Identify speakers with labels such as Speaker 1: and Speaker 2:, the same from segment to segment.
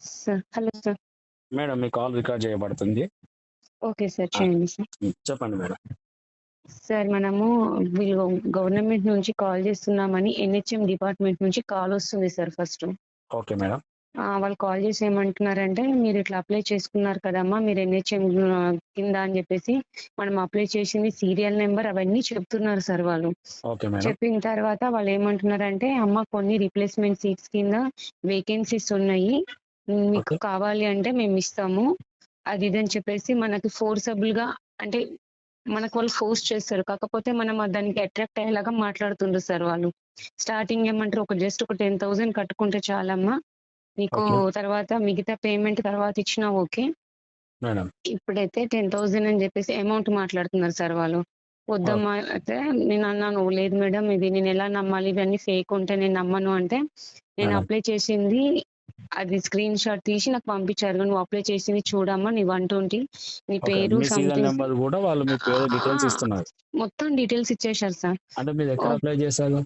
Speaker 1: Sir hello sir.
Speaker 2: Madam మీ call record చేయబడుతుంది.
Speaker 1: Okay sir చేయండి సార్.
Speaker 2: చెప్పండి మేడం.
Speaker 1: సార్ మనము వీళ్ళు గవర్నమెంట్ నుంచి కాల్ చేస్తున్నామని ఎన్హెచ్ఎం డిపార్ట్మెంట్ నుంచి కాల్ వస్తుంది సార్ ఫస్ట్.
Speaker 2: Okay madam.
Speaker 1: వాళ్ళు కాల్ చేసి ఏమంటున్నారంటే మీరు ఇట్లా అప్లై చేసుకున్నారు కదమ్మా మీరు ఎన్హెచ్ఎం కింద అని చెప్పేసి మనం అప్లై చేసింది సీరియల్ నెంబర్ అవన్నీ చెప్తున్నారు సార్ వాళ్ళు. చెప్పిన తర్వాత వాళ్ళు ఏమంటున్నారంటే అమ్మ కొన్ని రిప్లేస్మెంట్ సీట్స్ కింద వేకెన్సీస్ ఉన్నాయి మీకు. కావాలి అంటే మేము ఇస్తాము. అది ఇది అని చెప్పేసి మనకి ఫోర్సబుల్గా అంటే మనకు వాళ్ళు ఫోర్స్ చేస్తారు. కాకపోతే మనం దానికి అట్రాక్ట్ అయ్యేలాగా మాట్లాడుతుండ్రు సార్ వాళ్ళు. స్టార్టింగ్ ఏమంటారు? ఒక జస్ట్ ఒక టెన్ థౌసండ్ కట్టుకుంటే చాలమ్మా. నీకు. తర్వాత మిగతా పేమెంట్ తర్వాత ఇచ్చినా ఓకే. ఇప్పుడైతే టెన్ థౌసండ్ అని చెప్పేసి అమౌంట్ మాట్లాడుతున్నారు సార్ వాళ్ళు. వద్దమ్మా అయితే నేను అన్నాను లేదు మేడం ఇది నేను ఎలా నమ్మాలి? ఇవన్నీ ఫేక్ ఉంటే నేను నమ్మను అంటే నేను. అప్లై చేసింది అది స్క్రీన్ షాట్ తీసి నాకు పంపించారు. నువ్వు అప్లై చేసింది చూడమ్మా నీ వన్ ట్వంటీ నీ పేరు
Speaker 2: నెంబర్ కూడా వాళ్ళు మీ పేరు డీటెయిల్స్. ఇస్తున్నారు.
Speaker 1: మొత్తం డీటెయిల్స్ ఇచ్చేశారు సార్.
Speaker 2: అంటే మీరు ఎక్కడ అప్లై చేశారు?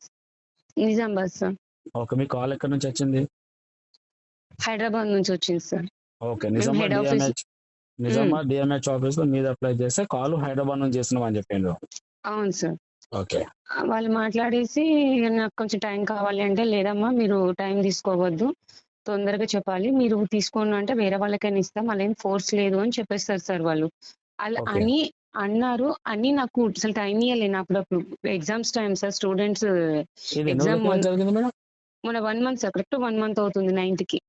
Speaker 1: నిజామాబాద్ సార్.
Speaker 2: ఓకే మీ కాల్ ఎక్కడి నుంచి వచ్చింది?
Speaker 1: హైదరాబాద్ నుంచి వచ్చింది sir.
Speaker 2: Okay Nizamabad Nizamabad D M H ఆఫీస్లో మీరు అప్లై చేస్తే కాల్ హైదరాబాద్ నుంచి చేస్తున్నాం అని చెప్పిండ్రు.
Speaker 1: అవును సార్.
Speaker 2: ఓకే.
Speaker 1: వాళ్ళు మాట్లాడేసి "ఇక నాకు కొంచెం టైం కావాలి అంటే లేదమ్మా మీరు టైం తీసుకోవద్దు. తొందరగా చెప్పాలి. మీరు తీసుకోను అంటే వేరే వాళ్ళకైనా ఇస్తాం. అలా ఏం ఫోర్స్ లేదు అని చెప్పేస్తారు సార్ వాళ్ళు. అలా. అని అన్నారు. అని నాకు అసలు టైం ఇవ్వలేను అప్పుడప్పుడు exams time sir. Students
Speaker 2: madam?
Speaker 1: మన one month sir. Correct one month అవుతుంది
Speaker 2: నైన్త్కి.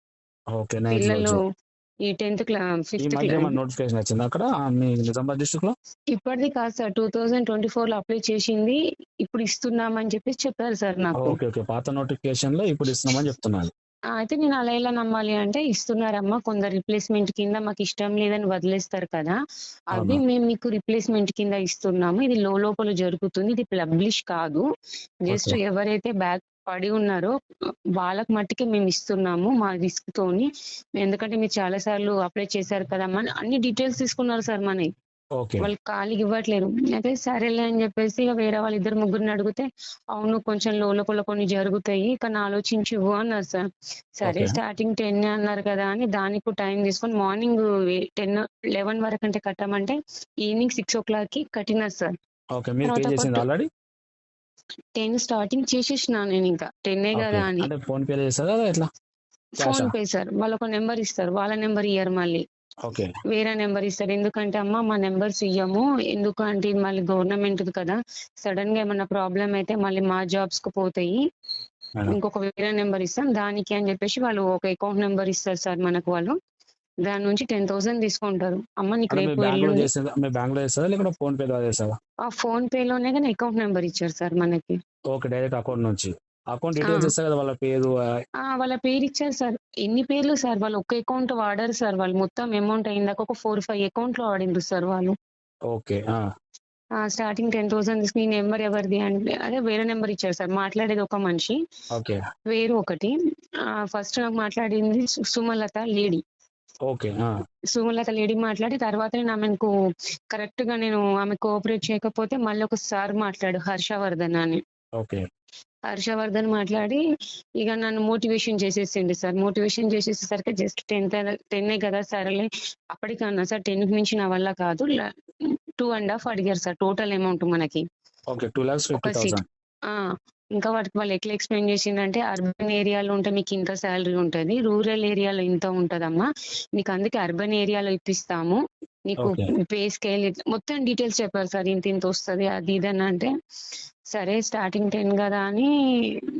Speaker 1: పిల్లలు ఈ టెన్త్ క్లా
Speaker 2: ఈ
Speaker 1: ఫిఫ్త్
Speaker 2: నోటిఫికేషన్ వచ్చింది అక్కడ? నిజామాబాద్ డిస్ట్రిక్ట్లో?
Speaker 1: ఇప్పటిది కాదు సార్. టూ థౌజండ్ ట్వంటీ ఫోర్లో అప్లై చేసింది. ఇప్పుడు ఇస్తున్నామని చెప్పేసి చెప్పారు సార్ నాకు.
Speaker 2: Okay okay. పాత నోటిఫికేషన్లో ఇప్పుడు ఇస్తున్నామని చెప్తున్నారు.
Speaker 1: అయితే నేను అలా ఎలా నమ్మాలి అంటే ఇస్తున్నారమ్మా కొందరు రిప్లేస్మెంట్ కింద మాకు ఇష్టం లేదని వదిలేస్తారు కదా. అవి. మేము మీకు రిప్లేస్మెంట్ కింద ఇస్తున్నాము. ఇది లో లోపల జరుగుతుంది. ఇది పబ్లిష్ కాదు. జస్ట్. ఎవరైతే బ్యాక్ పడి ఉన్నారో వాళ్ళకి మట్టుకే మేము ఇస్తున్నాము మా రిస్క్ తోని. ఎందుకంటే మీరు చాలా సార్లు అప్లై చేశారు కదమ్మా. అని అన్ని డీటెయిల్స్ తీసుకున్నారు సార్ మనకి వాళ్ళు ఖాళీకి ఇవ్వట్లేరు. అయితే సరేలే అని చెప్పేసి ఇక వేరే వాళ్ళు ఇద్దరు ముగ్గురిని అడిగితే అవును కొంచెం లోపల కొన్ని జరుగుతాయి కానీ ఆలోచించి ఇవ్వు అన్నారు సార్. సరే. స్టార్టింగ్ టెన్ అన్నారు కదా అని దానికి టైం తీసుకొని మార్నింగ్ టెన్ లెవెన్ వరకు అంటే కట్టమంటే ఈవినింగ్ సిక్స్ ఓ క్లాక్కి కట్టినారు సార్ టెన్ స్టార్టింగ్ చేసేసిన నేను ఇంకా. టెన్నే కదా అని.
Speaker 2: PhonePe
Speaker 1: sir. వాళ్ళు ఒక నెంబర్ ఇస్తారు. వాళ్ళ నెంబర్ ఇయ్యరు మళ్ళీ. వేరే నెంబర్ ఇస్తారు. ఎందుకంటే అమ్మ మా నెంబర్స్ ఇయ్యము ఎందుకు అంటే ఇది మళ్ళీ గవర్నమెంట్ కదా. సడన్గా ఏమన్నా ప్రాబ్లం అయితే మళ్ళీ మా జాబ్స్కు పోతాయి. ఇంకొక వేరే నెంబర్ ఇస్తాం. దానికి అని చెప్పేసి వాళ్ళు ఒక అకౌంట్ నెంబర్ ఇస్తారు సార్ మనకు వాళ్ళు. దాని నుంచి టెన్ థౌసండ్ తీసుకుంటారు. అమ్మ నీకు రేపు
Speaker 2: ఫోన్ పే
Speaker 1: లోనే కానీ అకౌంట్ నెంబర్ ఇచ్చారు సార్ మనకి.
Speaker 2: ఓకే డైరెక్ట్ అకౌంట్ నుంచి. Account details. ఇస్తారు కదా వాళ్ళ పేరు
Speaker 1: వాళ్ళ పేరు ఇచ్చారు సార్. ఎన్ని పేర్లు సార్ వాళ్ళు? ఒక అకౌంట్ వాడారు సార్ వాళ్ళు. మొత్తం అమౌంట్ అయిందాక ఒక ఫోర్ ఫైవ్ అకౌంట్లో వాడిండ్రు సార్ వాళ్ళు.
Speaker 2: ఓకే ఆ,
Speaker 1: స్టార్టింగ్ టెన్ థౌసండ్ తీసుకుని నెంబర్ ఎవరిది అంటే అదే వేరే నెంబర్ ఇచ్చారు సార్. మాట్లాడేది ఒక మనిషి. వేరు ఒకటి. ఫస్ట్ నాకు మాట్లాడింది Sumalatha lady.
Speaker 2: Okay
Speaker 1: Sumalatha lady మాట్లాడి తర్వాత నేను ఆమెకు కరెక్ట్గా నేను ఆమె కోఆపరేట్ చేయకపోతే మళ్ళీ ఒక సార్ మాట్లాడు హర్షవర్ధన్ అని.
Speaker 2: ఓకే.
Speaker 1: హర్షవర్ధన్ మాట్లాడి ఇక నన్ను మోటివేషన్ చేసేసిండు సార్. మోటివేషన్ చేసేసరికి జస్ట్ టెన్త్ టెన్నే కదా సరేలే. అప్పటికన్నా సార్ టెన్ మించి నా వల్ల కాదు. టూ అండ్ హాఫ్ అడిగారు సార్ టోటల్ అమౌంట్ మనకి. ఇంకా వాటికి వాళ్ళు ఎట్లా ఎక్స్ప్లెయిన్ చేసిందంటే అర్బన్ ఏరియాలో ఉంటే మీకు ఇంత శాలరీ ఉంటది రూరల్ ఏరియాలో ఇంత ఉంటదమ్మా. మీకు అందుకే అర్బన్ ఏరియాలో ఇప్పిస్తాము. నీకు. పే స్కేల్ మొత్తం డీటెయిల్స్ చెప్పారు సార్. ఇంత ఇంత వస్తుంది అది ఇది అని అంటే సరే స్టార్టింగ్ టెన్ కదా అని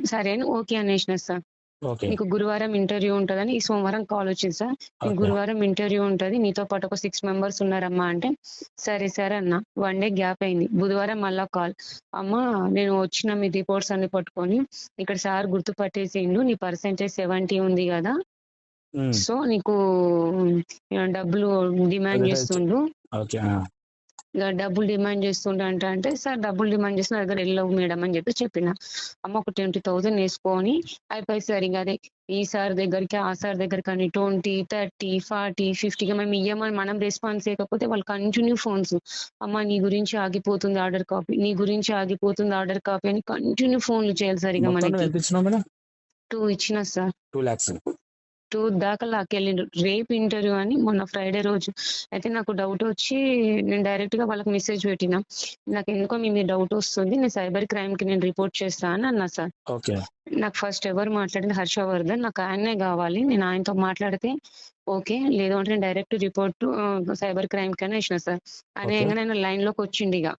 Speaker 1: సరే అని ఓకే అనేసిన సార్. నీకు గురువారం ఇంటర్వ్యూ ఉంటదని ఈ సోమవారం కాల్ వచ్చింది సార్. గురువారం ఇంటర్వ్యూ ఉంటది నీతో పాటు ఒక సిక్స్ మెంబర్స్ ఉన్నారమ్మా అంటే సరే సరే అన్న వన్ డే గ్యాప్ అయింది. బుధవారం మళ్ళా కాల్. అమ్మ నేను వచ్చిన మీ రిపోర్ట్స్ అన్ని పట్టుకొని ఇక్కడ సార్ గుర్తు పట్టేసిండు నీ పర్సెంటేజ్ సెవెంటీ ఉంది కదా సో నీకు డబ్బులు డిమాండ్ చేస్తుండు. ఇక డబ్బులు డిమాండ్ చేస్తుండ అంటే అంటే సార్ డబ్బులు డిమాండ్ చేసిన దగ్గర వెళ్ళవు మేడం అని చెప్పి చెప్పిన. అమ్మ ఒక ట్వంటీ థౌసండ్ వేసుకొని అయిపోయి సార్ ఇంకా అదే ఈ సార్ దగ్గరికి ఆ సార్ దగ్గరికి అని ట్వంటీ థర్టీ ఫార్టీ ఫిఫ్టీగా మేము ఇయ్యమని మనం రెస్పాన్స్ చేయకపోతే వాళ్ళు కంటిన్యూ ఫోన్స్. అమ్మ నీ గురించి ఆగిపోతుంది ఆర్డర్ కాపీ నీ గురించి ఆగిపోతుంది ఆర్డర్ కాపీ అని కంటిన్యూ ఫోన్లు చేయాలి సార్ ఇక మనకి. టూ ఇచ్చిన సార్.
Speaker 2: టూ
Speaker 1: టూ దాకా లాకెళ్ళిండ్రు రేపు ఇంటర్వ్యూ అని మొన్న ఫ్రైడే రోజు. అయితే నాకు డౌట్ వచ్చి నేను డైరెక్ట్గా వాళ్ళకి మెసేజ్ పెట్టిన. నాకు ఎందుకో మీ మీద డౌట్ వస్తుంది. నేను సైబర్ క్రైమ్కి నేను రిపోర్ట్ చేస్తా అని అన్నా సార్. నాకు ఫస్ట్ ఎవరు మాట్లాడింది? హర్షవర్ధన్. నాకు ఆయనే కావాలి. నేను ఆయనతో మాట్లాడితే ఓకే. లేదు అంటే నేను డైరెక్ట్ రిపోర్ట్ సైబర్ క్రైమ్ కన్నా ఇచ్చిన సార్. నేను లైన్లోకి వచ్చిండు ఇక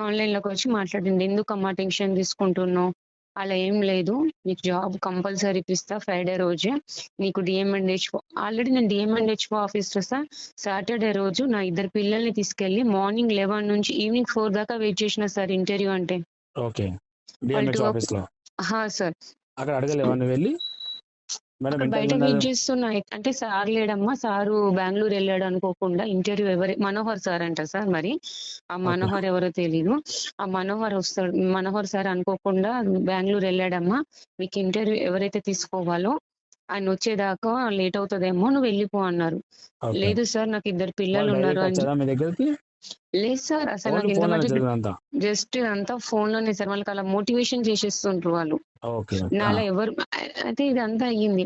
Speaker 1: ఆన్లైన్లోకి వచ్చి మాట్లాడింది ఎందుకు అమ్మా టెన్షన్ తీసుకుంటున్నావు? అలా ఏం లేదు. నీకు జాబ్ కంపల్సరీ ఇప్పిస్తా ఫ్రైడే రోజే. నీకు డిఎంఎండ్హెచ్ ఆల్రెడీ నేను డిఎంఎండ్హెచ్ ఆఫీస్ సార్ సాటర్డే రోజు నా ఇద్దరు పిల్లల్ని తీసుకెళ్ళి మార్నింగ్ లెవెన్ నుంచి ఈవినింగ్ ఫోర్ దాకా వెయిట్ చేసిన సార్ ఇంటర్వ్యూ అంటే.
Speaker 2: ఓకే.
Speaker 1: సార్.
Speaker 2: అక్కడ అడగలేవా? వెళ్ళి?
Speaker 1: బయట వెయిట్ చేస్తున్నా అంటే సార్ లేడమ్మా సారు బెంగళూరు వెళ్ళాడు అనుకోకుండా ఇంటర్వ్యూ ఎవరి మనోహర్ సార్ అంట సార్ మరి. ఆ మనోహర్ ఎవరో తెలీదు. ఆ మనోహర్ వస్తాడు మనోహర్ సార్ అనుకోకుండా బెంగళూరు వెళ్ళాడమ్మా. మీకు ఇంటర్వ్యూ ఎవరైతే తీసుకోవాలో ఆయన వచ్చేదాకా లేట్ అవుతుందేమో నువ్వు వెళ్ళిపో అన్నారు. లేదు సార్ నాకు ఇద్దరు పిల్లలు ఉన్నారు అని లేదు సార్ అసలు నాకు ఇంత జస్ట్ అంతా ఫోన్లోనే సార్ వాళ్ళకి అలా మోటివేషన్ చేసేస్తుంటారు వాళ్ళు. నాలా ఎవరు అయితే ఇదంతా అయ్యింది.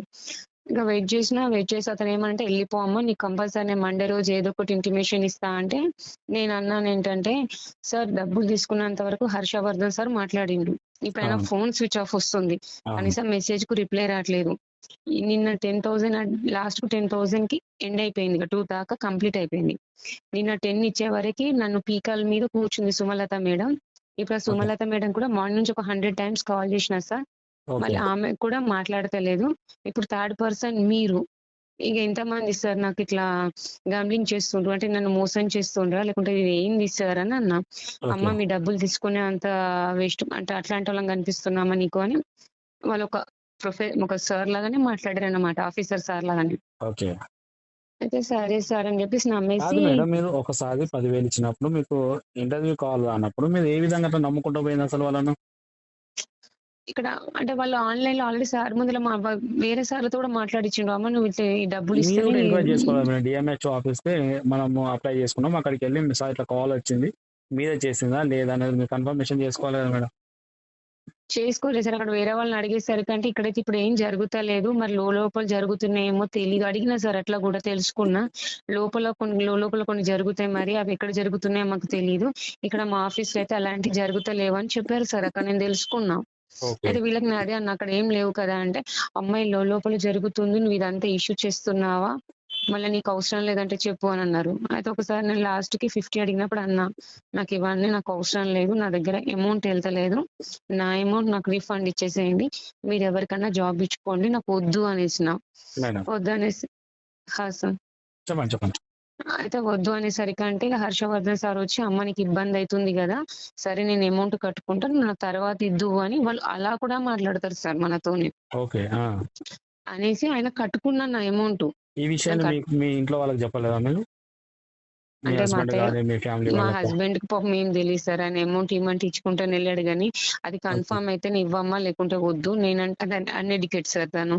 Speaker 1: ఇంకా వెయిట్ చేసినా వెయిట్ చేసి అతను ఏమంటే వెళ్ళిపో అమ్మ నీకు కంపల్సరీ నేను మండే రోజు ఏదో ఒకటి ఇంటిమేషన్ ఇస్తా అంటే నేను అన్నాను ఏంటంటే సార్ డబ్బులు తీసుకున్నంత వరకు హర్షవర్ధన్ సార్ మాట్లాడిండు. ఇప్పుడు ఆయన. ఫోన్ స్విచ్ ఆఫ్ వస్తుంది. కనీసం మెసేజ్కు రిప్లై రావట్లేదు. నిన్న టెన్ థౌసండ్ లాస్ట్కు టెన్ థౌసండ్కి ఎండ్ అయిపోయింది. టూ దాకా కంప్లీట్ అయిపోయింది. నిన్న టెన్ ఇచ్చే వరకు నన్ను పీకాల మీద కూర్చుంది సుమలత మేడం. ఇప్పుడు సుమలత మేడం కూడా మార్నింగ్ నుంచి ఒక హండ్రెడ్ టైమ్స్ కాల్ చేసిన సార్. మళ్ళీ ఆమె కూడా మాట్లాడతలేదు. ఇప్పుడు థర్డ్ పర్సన్ మీరు. ఇక ఎంతమంది సార్ నాకు ఇట్లా గంబ్లింగ్ చేస్తుండ్రు? అంటే నన్ను మోసం చేస్తుండ్రా? లేకుంటే ఇది ఏంది సార్ అని అన్నా. అమ్మ మీ డబ్బులు తీసుకునే అంత వేస్ట్ అంటే అట్లాంటి వాళ్ళం కనిపిస్తున్నామా నీకు అని వాళ్ళు ఒక ప్రొఫె ఒక సార్ లాగానే మాట్లాడారు అన్నమాట ఆఫీసర్ సార్ లాగానే. అయితే సరే సార్ అని చెప్పేసి
Speaker 2: కాదు
Speaker 1: నమ్మేసి
Speaker 2: మేడం మీరు ఒకసారి పదివేలు ఇచ్చినప్పుడు మీకు ఇంటర్వ్యూ కాల్ అన్నప్పుడు మీరు ఏ విధంగా అట్లా నమ్ముకుంటూ పోయింది అసలు వాళ్ళను?
Speaker 1: ఇక్కడ అంటే వాళ్ళు ఆన్లైన్లో ఆల్రెడీ సార్ ముందులో మా వేరే సార్లతో కూడా మాట్లాడిచ్చిండు అమ్మ నువ్వు ఇట్లా ఈ డబ్బులు
Speaker 2: మీరు కూడా ఎంక్వైరీ
Speaker 1: ఇస్తే
Speaker 2: చేసుకోవాలి మేడం. డిఎంహెచ్ ఆఫీస్కి మనము అప్లై చేసుకున్నాం. అక్కడికి వెళ్ళి సార్ ఇట్లా కాల్ వచ్చింది. మీరే చేసిందా? లేదా అనేది మీరు కన్ఫర్మేషన్ చేసుకోవాలి కదా మేడం.
Speaker 1: చేసుకోలేదు సార్. అక్కడ వేరే వాళ్ళని అడిగేసరికి అంటే ఇక్కడైతే ఇప్పుడు ఏం జరుగుతలేదు. మరి లోపల జరుగుతున్నాయేమో తెలియదు అడిగినా సార్ అట్లా కూడా తెలుసుకున్నా. లోపల కొన్ని లోపల కొన్ని జరుగుతాయి మరి. అవి ఎక్కడ జరుగుతున్నాయో మాకు తెలియదు ఇక్కడ మా ఆఫీస్లో అయితే అలాంటివి జరుగుతలేవు అని చెప్పారు సార్. అక్కడ నేను తెలుసుకున్నా. అయితే వీళ్ళకి నేను అదే అన్న. అక్కడ ఏం లేవు కదా అంటే అమ్మాయి లోపల జరుగుతుంది. నువ్వు ఇదంతా ఇష్యూ చేస్తున్నావా? మళ్ళీ నీకు అవసరం లేదంటే చెప్పు అని అన్నారు. అయితే ఒకసారి నేను లాస్ట్కి ఫిఫ్టీ అడిగినప్పుడు అన్నా నాకు ఇవన్నీ నాకు అవసరం లేదు నా దగ్గర అమౌంట్ వెళ్తలేదు నా అమౌంట్ నాకు రీఫండ్ ఇచ్చేసేయండి మీరు ఎవరికన్నా జాబ్ ఇచ్చుకోండి నాకు వద్దు అనేసిన. వద్దు అనేసి. హా సార్. అయితే వద్దు అనేసరికి అంటే హర్షవర్ధన్ సార్ వచ్చి అమ్మ నీకు ఇబ్బంది అవుతుంది కదా సరే నేను అమౌంట్ కట్టుకుంటాను నా తర్వాత ఇద్దు అని వాళ్ళు అలా కూడా మాట్లాడతారు సార్ మనతోని. అనేసి ఆయన కట్టుకున్నాను నా అమౌంట్.
Speaker 2: ఈ విషయాన్ని మీ ఇంట్లో వాళ్ళకి చెప్పలేదా మీరు? మీ
Speaker 1: అంటే మా హస్బెండ్కి పాపం ఏం తెలియదు సార్. ఆయన అమౌంట్ ఇమ్మంటే ఇచ్చుకుంటాను వెళ్ళాడు కానీ అది కన్ఫర్మ్ అయితే ఇవ్వమ్మా లేకుంటే వద్దు. నేనంటే అన్ఎడ్యుకేట్ సార్ తను.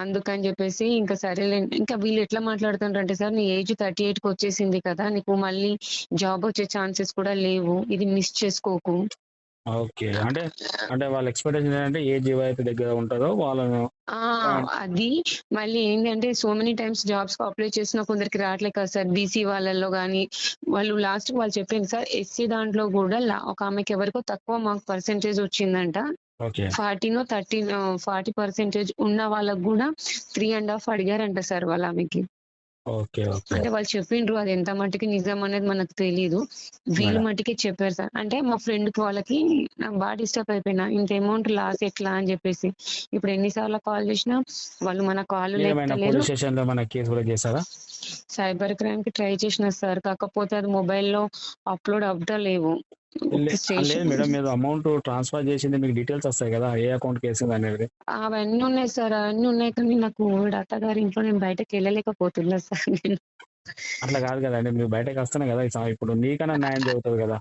Speaker 1: అందుకని చెప్పేసి ఇంకా సరేలే ఇంకా వీళ్ళు ఎట్లా మాట్లాడుతుంటారు అంటే సార్ నీ ఏజ్ థర్టీ ఎయిట్కి వచ్చేసింది కదా నీకు మళ్ళీ జాబ్ వచ్చే ఛాన్సెస్ కూడా లేవు. ఇది మిస్ చేసుకోకు.
Speaker 2: ఓకే. అంటే అంటే వాళ్ళ ఎక్స్పెక్టేషన్ ఏంటంటే ఏ జీవో అయితే దగ్గర ఉంటుందో వాళ్ళను
Speaker 1: అది మళ్ళీ ఏంటంటే so many times jobs apply చేసిన కొందరికి రావట్లేదు కదా సార్. బీసీ వాళ్ళల్లో కానీ వాళ్ళు లాస్ట్ వాళ్ళు చెప్పింది సార్ ఎస్సీ దాంట్లో కూడా ఒక ఆమెకి ఎవరికో తక్కువ మార్క్ పర్సెంటేజ్ వచ్చిందంట. ఫార్టీనో థర్టీ ఫార్టీ పర్సెంటేజ్ ఉన్న వాళ్ళకు కూడా త్రీ అండ్ హాఫ్ అడిగారంట సార్ వాళ్ళ ఆమెకి. అంటే వాళ్ళు చెప్పిండ్రు అది ఎంత మట్టుకి నిజం అనేది మనకు తెలియదు వీళ్ళు. మట్టుకే చెప్పారు సార్. అంటే మా ఫ్రెండ్కి వాళ్ళకి బాగా డిస్టర్బ్ అయిపోయినా ఇంత అమౌంట్ లాస్ ఎట్లా అని చెప్పేసి. ఇప్పుడు ఎన్నిసార్లు కాల్ చేసినా వాళ్ళు మన కాల్ సైబర్ క్రైమ్కి ట్రై చేసిన సార్. కాకపోతే అది మొబైల్లో అప్లోడ్ అవుతలేవు
Speaker 2: లే- లేదు మేడం మీరు అమౌంట్ ట్రాన్స్ఫర్ చేసింది మీకు డీటెయిల్స్ వస్తాయి కదా ఏ అకౌంట్ కేసింది అనేది.
Speaker 1: అవన్నీ ఉన్నాయి సార్ అవన్నీ ఉన్నాయి కానీ నాకు అత్త గారి ఇంట్లో నేను బయటకు వెళ్ళలేకపోతున్నా సార్ నేను.
Speaker 2: అట్లా కాదు కదండి మీరు బయటకు వస్తేనే కదా ఈ సమ- ఇప్పుడు నీకన్నా న్యాయం జరుగుతుంది కదా.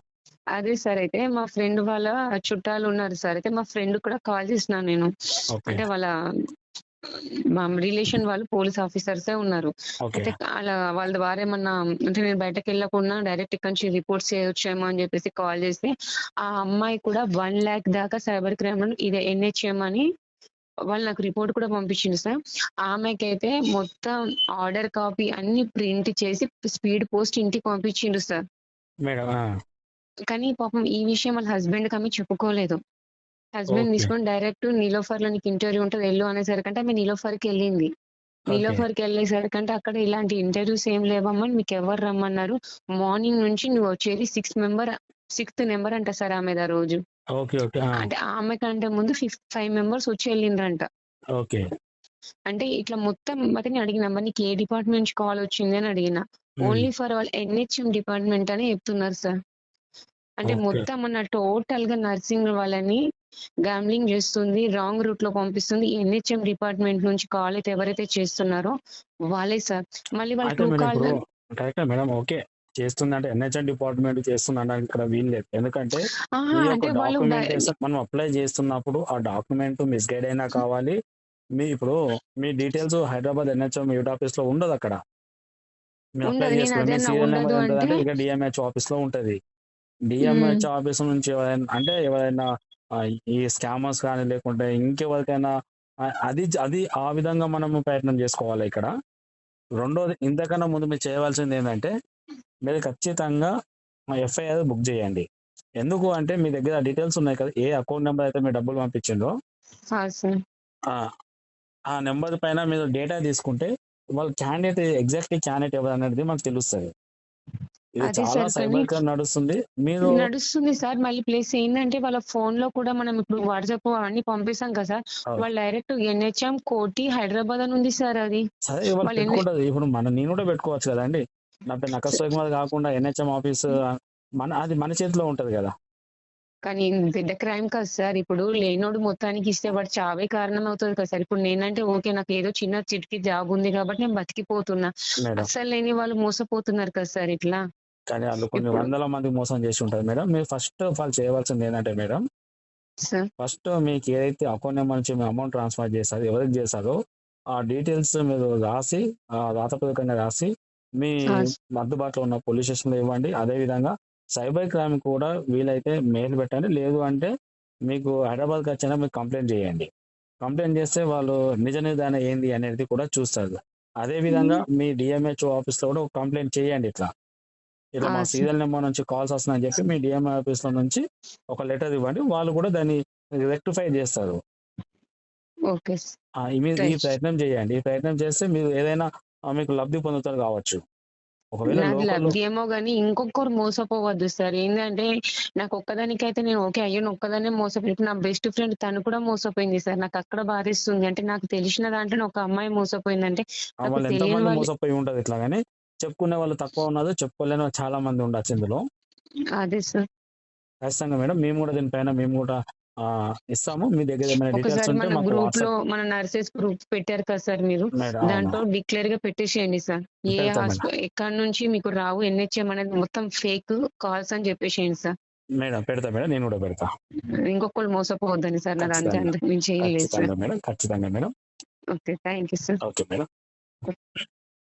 Speaker 1: అదే సార్ అయితే మా ఫ్రెండ్ వాళ్ళ చుట్టాలు ఉన్నారు సార్ అయితే మా ఫ్రెండ్ కూడా కాల్ చేసిన నేను.
Speaker 2: ఓకే.
Speaker 1: అంటే వాళ్ళ మా రిలేషన్ వాళ్ళు పోలీస్ ఆఫీసర్సే ఉన్నారు.
Speaker 2: ఓకే.
Speaker 1: అయితే అలా వాళ్ళ ద్వారా ఏమన్నా అంటే నేను బయటకు వెళ్ళకుండా డైరెక్ట్ ఇక్కడ నుంచి రిపోర్ట్స్ చేయొచ్చేమో అని చెప్పేసి కాల్ చేస్తే ఆ అమ్మాయి కూడా వన్ ల్యాక్ దాకా సైబర్ క్రైమ్లో ఇదే ఎన్హెచ్ఎం అని వాళ్ళు నాకు రిపోర్ట్ కూడా పంపించిండు సార్. ఆమెకైతే మొత్తం ఆర్డర్ కాపీ అన్ని ప్రింట్ చేసి స్పీడ్ పోస్ట్ ఇంటికి పంపించిండు సార్.
Speaker 2: మేడం ఆ,
Speaker 1: కానీ పాపం ఈ విషయం వాళ్ళ హస్బెండ్ కమి చెప్పుకోలేదు. హస్బెండ్. తీసుకొని డైరెక్ట్ నీలోఫర్లో నీకు ఇంటర్వ్యూ ఉంటుంది వెళ్ళు అనేసరికంటే ఆమె నీలోఫర్కి వెళ్ళింది నీలోఫర్కి వెళ్ళేసరికంటే అక్కడ ఇలాంటి ఇంటర్వ్యూస్ ఏం లేవమ్మా మీకు ఎవరు రమ్మన్నారు? మార్నింగ్ నుంచి నువ్వు వచ్చేది సిక్స్ మెంబర్ సిక్స్త్ నెంబర్ అంట సార్ ఆమె ఆ రోజు. అంటే ఆమె కంటే ముందు ఫిఫ్త్ ఫైవ్ మెంబర్స్ వచ్చి వెళ్ళిండ్రంట.
Speaker 2: ఓకే.
Speaker 1: అంటే ఇట్లా మొత్తం అతని అడిగిన మరి నీకు ఏ డిపార్ట్మెంట్ నుంచి కాల్ వచ్చింది అని అడిగిన. ఓన్లీ ఫర్ వాళ్ళ ఎన్హెచ్ఎం డిపార్ట్మెంట్ అని చెప్తున్నారు సార్. అంటే. మొత్తం మన టోటల్గా నర్సింగ్ వాళ్ళని గ్యాంబ్లింగ్ చేస్తుంది రాంగ్ రూట్లో పంపిస్తుంది. ఎన్హెచ్ఎం డిపార్ట్మెంట్ నుంచి కాల్ అయితే ఎవరైతే చేస్తున్నారో వాళ్ళే సార్. మళ్ళీ వాళ్ళ
Speaker 2: మేడం కరెక్టే ఓకే. చేస్తుందంటే ఎన్హెచ్ఎం డిపార్ట్మెంట్ చేస్తుందంటే ఇక్కడ వీలు లేదు. ఎందుకంటే మనం అప్లై చేస్తున్నప్పుడు ఆ డాక్యుమెంట్ మిస్గైడ్ అయినా కావాలి. మీ ఇప్పుడు మీ డీటెయిల్స్ హైదరాబాద్ ఎన్హెచ్ఎం యూట్ ఆఫీస్లో ఉండదు అక్కడ డిఎంహెచ్ ఆఫీస్లో ఉంటది. డిఎంహెచ్ ఆఫీస్ నుంచి ఎవరైనా అంటే ఎవరైనా ఈ స్కామర్స్ కానీ లేకుంటే ఇంకెవరికైనా అది అది ఆ విధంగా మనము ప్రయత్నం చేసుకోవాలి ఇక్కడ. రెండోది ఇంతకన్నా ముందు మీరు చేయవలసింది ఏంటంటే మీరు ఖచ్చితంగా ఎఫ్ఐఆర్ బుక్ చేయండి. ఎందుకు అంటే మీ దగ్గర డీటెయిల్స్ ఉన్నాయి కదా ఏ అకౌంట్ నెంబర్ అయితే మీరు డబ్బులు పంపించిందో ఆ ఆ నెంబర్ పైన మీరు డేటా తీసుకుంటే వాళ్ళ క్యాండిడేట్ ఎగ్జాక్ట్ క్యాండిడేట్ ఎవరు అనేది మనకు తెలుస్తుంది. ఇది
Speaker 1: అదే
Speaker 2: చాలా
Speaker 1: సార్,
Speaker 2: సైబర్ క్రైమ్ నడుస్తుంది. మీరు
Speaker 1: నడుస్తుంది సార్. మళ్ళీ ప్లేస్ ఏంటంటే వాళ్ళ ఫోన్లో కూడా మనం ఇప్పుడు వాట్సాప్ అవన్నీ పంపిస్తాం కదా సార్. వాళ్ళు డైరెక్ట్ ఎన్హెచ్ఎం కోటి హైదరాబాద్ అని ఉంది సార్ అది.
Speaker 2: సరే వాళ్ళు ఇప్పుడు మన నేను కూడా పెట్టుకోవచ్చు కదండి నా పేరు నకస్ కుమార్ కాకుండా ఎన్హెచ్ఎం ఆఫీస్ మన అది మన చేతిలో ఉంటది కదా.
Speaker 1: కానీ పెద్ద క్రైమ్ కదా సార్. ఇప్పుడు లేనోడు మొత్తానికి ఇస్తే వాడు చావే కారణం అవుతుంది కదా సార్. ఇప్పుడు నేనంటే ఓకే నాకు ఏదో చిన్న చిటికి జాబ్ ఉంది కాబట్టి నేను బతికిపోతున్నా. అసలు లేని వాళ్ళు మోసపోతున్నారు కదా సార్ ఇట్లా.
Speaker 2: కానీ వాళ్ళు కొన్ని వందల మంది మోసం చేసి ఉంటారు మేడం. మీరు ఫస్ట్ ఆఫ్ ఆల్ చేయవలసింది ఏంటంటే మేడం ఫస్ట్ మీకు ఏదైతే అకౌంట్ నెంబర్ నుంచి మీ అమౌంట్ ట్రాన్స్ఫర్ చేస్తారో ఎవరికి చేస్తారో ఆ డీటెయిల్స్ మీరు రాసి ఆ రాతపూర్వకంగా రాసి మీ. అందుబాటులో ఉన్న పోలీస్ స్టేషన్లో ఇవ్వండి. అదే విధంగా సైబర్ క్రైమ్ కూడా వీలైతే మెయిల్ పెట్టండి. లేదు అంటే మీకు హైదరాబాద్కి వచ్చినా మీకు కంప్లైంట్ చేయండి. కంప్లైంట్ చేస్తే వాళ్ళు నిజ నిర్ధారణ ఏంది అనేది కూడా చూస్తారు. అదే విధంగా మీ డిఎంహెచ్ఓ ఆఫీస్లో కూడా ఒక కంప్లైంట్ చేయండి ఇట్లా. ఇట్లా మా. సీరియల్ నెంబర్ నుంచి కాల్స్ వస్తున్నాయని చెప్పి మీ డిఎంఐ ఆఫీస్లో నుంచి ఒక లెటర్ ఇవ్వండి. వాళ్ళు కూడా దాన్ని రెక్టిఫై చేస్తారు. ఈ. ప్రయత్నం చేయండి. ఈ ప్రయత్నం చేస్తే మీరు ఏదైనా మీకు లబ్ధి పొందుతారు కావచ్చు.
Speaker 1: లబ్ధి కానీ ఇంకొకరు మోసపోవద్దు సార్. ఏంటంటే నాకు ఒక్కదానికైతే నేను ఓకే అయ్యో నేను ఒక్కదానే మోసపోయి నా బెస్ట్ ఫ్రెండ్ తను కూడా మోసపోయింది సార్. నాకు అక్కడ బాధిస్తుంది. అంటే నాకు తెలిసిన దాంట్లో ఒక అమ్మాయి మోసపోయిందంటే
Speaker 2: మోసపోయి ఉంటది ఇట్లా కానీ చెప్పుకునే వాళ్ళు తక్కువ ఉన్నది చెప్పుకోలేని వాళ్ళు చాలా మంది ఉండొచ్చు ఇందులో.
Speaker 1: అదే సార్.
Speaker 2: ఖచ్చితంగా మేడం మేము కూడా దీనిపైన మేము కూడా ఇస్తాము. మీ దగ్గర ఏమైనా డీటెయిల్స్ ఉంటే
Speaker 1: మన
Speaker 2: గ్రూప్లో
Speaker 1: మన నర్సెస్ గ్రూప్ పెట్టారు కదా సార్ మీరు. దాంట్లో డిక్లేర్గా పెట్టేసేయండి సార్. ఏ ఎక్కడ నుంచి మీకు రావు ఎన్హెచ్ఎం అనేది మొత్తం ఫేక్ కాల్స్ అని చెప్పేసేయండి సార్.
Speaker 2: మేడం పెడతా మేడం నేను కూడా పెడతా.
Speaker 1: ఇంకొకరు మోసపోవద్దని సార్ అంతే
Speaker 2: ఖచ్చితంగా.
Speaker 1: అంతకు మించి ఏం లేదు సార్.
Speaker 2: మేడం ఖచ్చితంగా madam.
Speaker 1: Okay thank you sir.
Speaker 2: Okay madam.